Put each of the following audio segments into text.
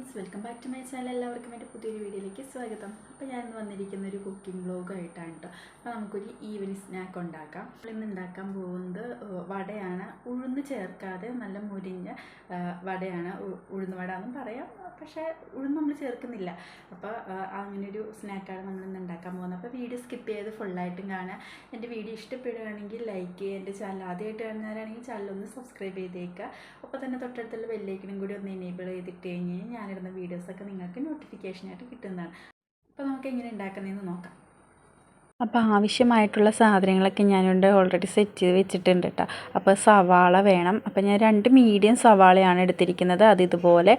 Back to my channel എല്ലാവർക്കും എന്റെ പുതിയൊരു വീഡിയോയിലേക്ക് സ്വാഗതം. അപ്പോൾ ഞാൻ ഇന്ന് വന്നിരിക്കുന്ന ഒരു കുക്കിംഗ് വ്ലോഗായിട്ടാണ് കേട്ടോ അപ്പോൾ നമുക്കൊരു ഈവനിങ് സ്നാക്ക് ഉണ്ടാക്കാം. ഇന്ന് ഉണ്ടാക്കാൻ പോകുന്നത് വടയാണ് ഉഴുന്ന് ചേർക്കാതെ നല്ല മുരിഞ്ഞ വടയാണ് ഉഴുന്ന് വട എന്നും പറയാം. പക്ഷേ ഉഴുന്ന് നമ്മൾ ചേർക്കുന്നില്ല. അപ്പോൾ അങ്ങനെ ഒരു സ്നാക്കാണ് നമ്മൾ ഇന്ന് ഉണ്ടാക്കാൻ പോകുന്നത്. അപ്പോൾ വീഡിയോ സ്കിപ്പ് ചെയ്ത് ഫുള്ളായിട്ടും കാണാം എന്റെ വീഡിയോ ഇഷ്ടപ്പെടുകയാണെങ്കിൽ ലൈക്ക് ചെയ്യുക. എന്റെ ചാനൽ ആദ്യമായിട്ട് കാണുന്നവരാണെങ്കിൽ ചാനൽ ഒന്ന് സബ്സ്ക്രൈബ് ചെയ്തേക്കുക. അപ്പോൾ തന്നെ തൊട്ടടുത്തുള്ള ബെല്ലൈക്കനും കൂടി ഒന്ന് എനേബിൾ ചെയ്തിട്ട് കഴിഞ്ഞ് കഴിഞ്ഞാൽ ഞാനിടുന്ന വീഡിയോസൊക്കെ നിങ്ങൾക്ക് നോട്ടിഫിക്കേഷനായിട്ട് കിട്ടുന്നതാണ്. അപ്പോൾ നമുക്ക് എങ്ങനെ ഉണ്ടാക്കുന്നതെന്ന് നോക്കാം. അപ്പോൾ ആവശ്യമായിട്ടുള്ള സാധനങ്ങളൊക്കെ ഞാനിവിടെ ഓൾറെഡി സെറ്റ് ചെയ്ത് വെച്ചിട്ടുണ്ട് കേട്ടോ അപ്പോൾ സവാള വേണം. അപ്പോൾ ഞാൻ രണ്ട് മീഡിയം സവാളയാണ് എടുത്തിരിക്കുന്നത്. അത് ഇതുപോലെ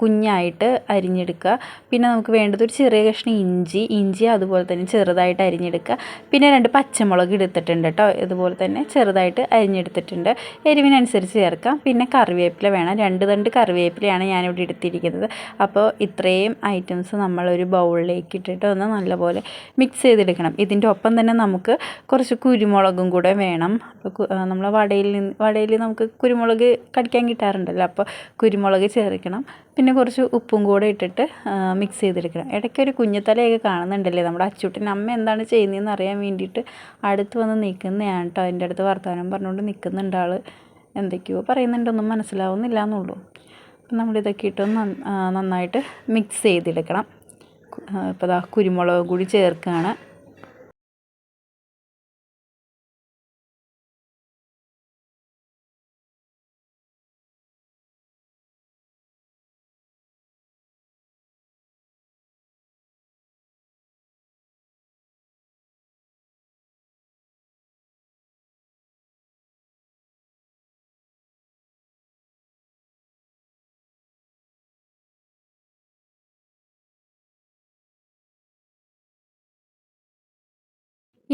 കുഞ്ഞായിട്ട് അരിഞ്ഞെടുക്കുക. പിന്നെ നമുക്ക് വേണ്ടത് ഒരു ചെറിയ കഷ്ണം ഇഞ്ചി. ഇഞ്ചി അതുപോലെ തന്നെ ചെറുതായിട്ട് അരിഞ്ഞെടുക്കുക. പിന്നെ രണ്ട് പച്ചമുളക് എടുത്തിട്ടുണ്ട് കേട്ടോ ഇതുപോലെ തന്നെ ചെറുതായിട്ട് അരിഞ്ഞെടുത്തിട്ടുണ്ട്. എരിവിനനുസരിച്ച് ചേർക്കാം. പിന്നെ കറിവേപ്പില വേണം. രണ്ട് തണ്ട് കറിവേപ്പിലയാണ് ഞാനിവിടെ എടുത്തിരിക്കുന്നത്. അപ്പോൾ ഇത്രയും ഐറ്റംസ് നമ്മളൊരു ബൗളിലേക്ക് ഇട്ടിട്ട് ഒന്ന് നല്ലപോലെ മിക്സ് ചെയ്തെടുക്കണം. ഇതിന്റെ ഒപ്പം തന്നെ നമുക്ക് കുറച്ച് കുരുമുളകും കൂടെ വേണം. അപ്പോൾ നമ്മൾ വടയിൽ നിന്ന് വടയിൽ നമുക്ക് കുരുമുളക് കടിക്കാൻ കിട്ടാറുണ്ടല്ലോ. അപ്പോൾ കുരുമുളക് ചേർക്കണം. പിന്നെ കുറച്ച് ഉപ്പും കൂടെ ഇട്ടിട്ട് മിക്സ് ചെയ്തെടുക്കണം. ഇടയ്ക്കൊരു കുഞ്ഞുതലയൊക്കെ കാണുന്നുണ്ടല്ലേ നമ്മുടെ അച്ചൂട്ടിന്റെ അമ്മ എന്താണ് ചെയ്യുന്നതെന്ന് അറിയാൻ വേണ്ടിയിട്ട് അടുത്ത് വന്ന് നിൽക്കുന്നതാണ് കേട്ടോ. എന്റെ അടുത്ത് വർത്തമാനം പറഞ്ഞുകൊണ്ട് നിൽക്കുന്നുണ്ട് ആൾ എന്തൊക്കെയോ പറയുന്നുണ്ടൊന്നും മനസ്സിലാവുന്നില്ല എന്നുള്ളൂ. അപ്പം നമ്മളിതൊക്കെ ഇട്ടൊന്ന് നന്നായിട്ട് മിക്സ് ചെയ്തെടുക്കണം. ഇപ്പോൾ ദാ കുരുമുളക് കൂടി ചേർക്കുകയാണ്.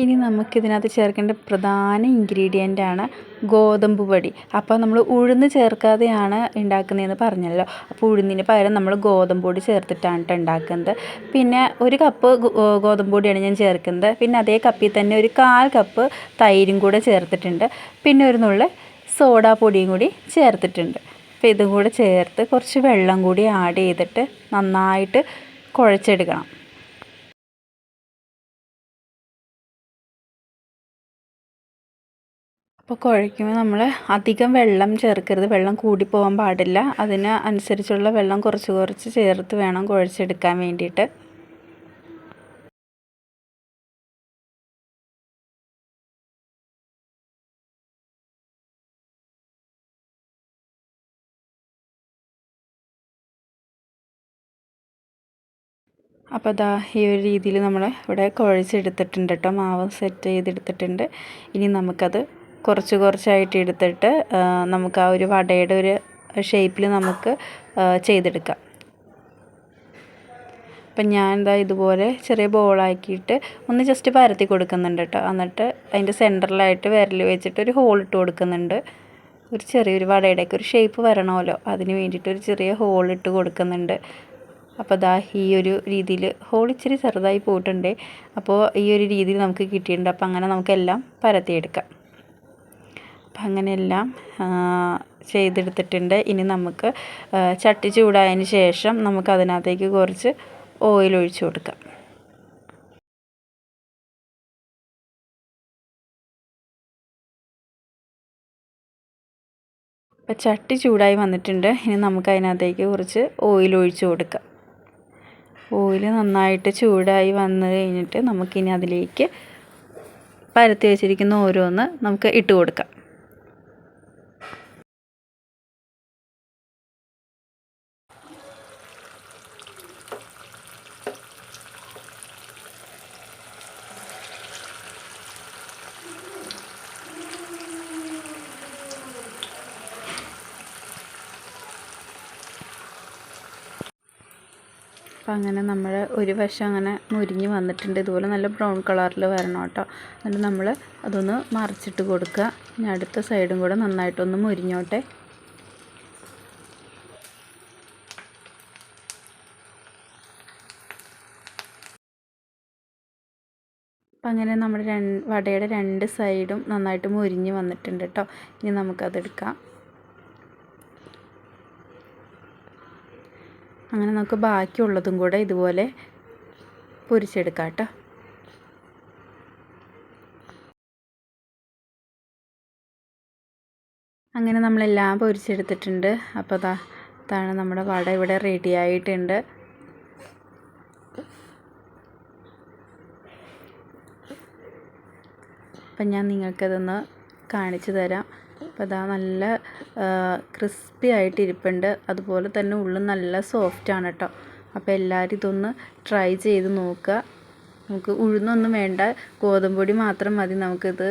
ഇനി നമുക്കിതിനകത്ത് ചേർക്കേണ്ട പ്രധാന ഇൻഗ്രീഡിയന്റ് ആണ് ഗോതമ്പ് പൊടി. അപ്പോൾ നമ്മൾ ഉഴുന്ന് ചേർക്കാതെയാണ് ഉണ്ടാക്കുന്നതെന്ന് പറഞ്ഞല്ലോ. അപ്പോൾ ഉഴുന്നിന് പകരം നമ്മൾ ഗോതമ്പ് പൊടി ചേർത്തിട്ടാണ് ട്ടോ ഉണ്ടാക്കുന്നത് പിന്നെ ഒരു കപ്പ് ഗോതമ്പ് പൊടിയാണ് ഞാൻ ചേർക്കുന്നത്. പിന്നെ അതേ കപ്പിൽ തന്നെ ഒരു കാൽ കപ്പ് തൈരും കൂടെ ചേർത്തിട്ടുണ്ട്. പിന്നെ ഒരു നുള്ളു സോഡാ പൊടിയും കൂടി ചേർത്തിട്ടുണ്ട്. അപ്പോൾ ഇതും കൂടെ ചേർത്ത് കുറച്ച് വെള്ളം കൂടി ആഡ് ചെയ്തിട്ട് നന്നായിട്ട് കുഴച്ചെടുക്കണം. അപ്പോൾ കുഴയ്ക്കുമ്പോൾ നമ്മൾ അധികം വെള്ളം ചേർക്കരുത്. വെള്ളം കൂടി പോകാൻ പാടില്ല. അതിന് അനുസരിച്ചുള്ള വെള്ളം കുറച്ച് കുറച്ച് ചേർത്ത് വേണം കുഴച്ചെടുക്കാൻ വേണ്ടിയിട്ട്. അപ്പോൾ അതാ ഈ ഒരു രീതിയിൽ നമ്മൾ ഇവിടെ കുഴച്ചെടുത്തിട്ടുണ്ട് കേട്ടോ മാവ് സെറ്റ് ചെയ്തെടുത്തിട്ടുണ്ട്. ഇനി നമുക്കത് കുറച്ച് കുറച്ചായിട്ട് എടുത്തിട്ട് നമുക്ക് ആ ഒരു വടയുടെ ഒരു ഷേപ്പിൽ നമുക്ക് ചെയ്തെടുക്കാം. അപ്പം ഞാൻ എന്താ ഇതുപോലെ ചെറിയ ബോളാക്കിയിട്ട് ഒന്ന് ജസ്റ്റ് പരത്തി കൊടുക്കുന്നുണ്ട് കേട്ടോ എന്നിട്ട് അതിന്റെ സെന്ററിലായിട്ട് വിരൽ വെച്ചിട്ട് ഒരു ഹോൾ ഇട്ട് കൊടുക്കുന്നുണ്ട്. ഒരു ചെറിയൊരു വടയുടെയൊക്കെ ഒരു ഷേപ്പ് വരണമല്ലോ. അതിന് വേണ്ടിയിട്ട് ഒരു ചെറിയ ഹോൾ ഇട്ട് കൊടുക്കുന്നുണ്ട്. അപ്പോൾ ദാ ഈ ഒരു രീതിയിൽ ഹോൾ ഇച്ചിരി ചെറുതായി പോയിട്ടുണ്ട്. അപ്പോൾ ഈ ഒരു രീതിയിൽ നമുക്ക് കിട്ടിയിട്ടുണ്ട്. അപ്പോൾ അങ്ങനെ നമുക്കെല്ലാം പരത്തിയെടുക്കാം. അപ്പം അങ്ങനെയെല്ലാം ചെയ്തെടുത്തിട്ടുണ്ട്. ഇനി നമുക്ക് ചട്ടി ചൂടായതിന് ശേഷം നമുക്ക് അതിനകത്തേക്ക് കുറച്ച് ഓയിൽ ഒഴിച്ചു കൊടുക്കാം. ഇപ്പം ചട്ടി ചൂടായി വന്നിട്ടുണ്ട്. ഇനി നമുക്ക് അതിനകത്തേക്ക് കുറച്ച് ഓയിൽ ഒഴിച്ചു കൊടുക്കാം. ഓയിൽ നന്നായിട്ട് ചൂടായി വന്നു കഴിഞ്ഞിട്ട് നമുക്കിനി അതിലേക്ക് പരത്തി വെച്ചിരിക്കുന്ന ഓരോന്ന് നമുക്ക് ഇട്ട് കൊടുക്കാം. അപ്പം അങ്ങനെ നമ്മൾ ഒരു വശം അങ്ങനെ മുരിഞ്ഞ് വന്നിട്ടുണ്ട്. ഇതുപോലെ നല്ല ബ്രൗൺ കളറിൽ വരണം കേട്ടോ. എന്നിട്ട് നമ്മൾ അതൊന്ന് മറിച്ചിട്ട് കൊടുക്കുക. ഇനി അടുത്ത സൈഡും കൂടെ നന്നായിട്ടൊന്ന് മുരിഞ്ഞോട്ടെ. അപ്പം അങ്ങനെ നമ്മുടെ രണ്ട് വടയുടെ രണ്ട് സൈഡും നന്നായിട്ട് മുരിഞ്ഞ് വന്നിട്ടുണ്ട് കേട്ടോ. ഇനി നമുക്കതെടുക്കാം. അങ്ങനെ നമുക്ക് ബാക്കിയുള്ളതും കൂടെ ഇതുപോലെ പൊരിച്ചെടുക്കാം കേട്ടോ. അങ്ങനെ നമ്മളെല്ലാം പൊരിച്ചെടുത്തിട്ടുണ്ട്. അപ്പോൾ അതാ ഇതാണ് നമ്മുടെ വട ഇവിടെ റെഡി ആയിട്ടുണ്ട്. അപ്പം ഞാൻ നിങ്ങൾക്കതൊന്ന് കാണിച്ചു തരാം. അപ്പോൾ അതാ നല്ല ക്രിസ്പി ആയിട്ട് ഇരിപ്പുണ്ട്. അതുപോലെ തന്നെ ഉള്ളും നല്ല സോഫ്റ്റ് ആണ് കേട്ടോ അപ്പോൾ എല്ലാവരും ഇതൊന്ന് ട്രൈ ചെയ്ത് നോക്കുക. നമുക്ക് ഉഴുന്നൊന്നും വേണ്ട. ഗോതമ്പൊടി മാത്രം മതി നമുക്കിത്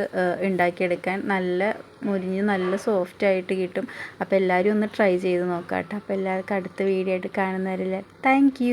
ഉണ്ടാക്കിയെടുക്കാൻ. നല്ല മുരിഞ്ഞ് നല്ല സോഫ്റ്റ് ആയിട്ട് കിട്ടും. അപ്പോൾ എല്ലാവരും ഒന്ന് ട്രൈ ചെയ്ത് നോക്കാം കേട്ടോ അപ്പോൾ എല്ലാവർക്കും അടുത്ത വീഡിയോ ആയിട്ട് കാണുന്നവരില്ല താങ്ക്